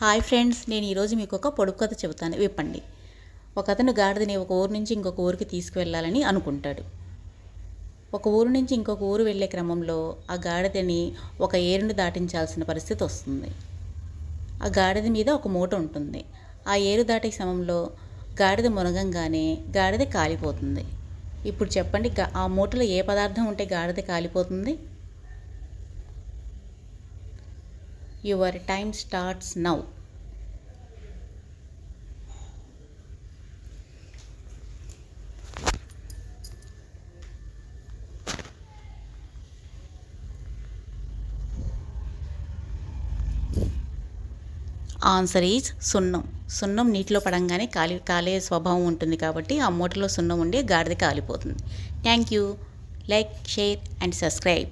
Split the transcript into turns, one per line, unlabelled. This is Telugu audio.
హాయ్ ఫ్రెండ్స్ నేను ఈరోజు మీకు ఒక పొడుపు కథ చెబుతాను. విప్పండి. ఒక అతను గాడిదని ఒక ఊరు నుంచి ఇంకొక ఊరికి తీసుకువెళ్ళాలని అనుకుంటాడు. ఒక ఊరు నుంచి ఇంకొక ఊరు వెళ్ళే క్రమంలో ఆ గాడిదని ఒక ఏరుని దాటించాల్సిన పరిస్థితి వస్తుంది. ఆ గాడిద మీద ఒక మూట ఉంటుంది. ఆ ఏరు దాటే సమయంలో గాడిద మునగంగానే గాడిద కాలిపోతుంది. ఇప్పుడు చెప్పండి ఆ మూటలో ఏ పదార్థం ఉంటే గాడిద కాలిపోతుంది? Your time starts now. Answer is సున్నం. సున్నం నీటిలో పడంగానే కాలి కాలే స్వభావం ఉంటుంది కాబట్టి ఆ మూటలో సున్నం ఉండి గాడిద కాలిపోతుంది. Thank you like share and subscribe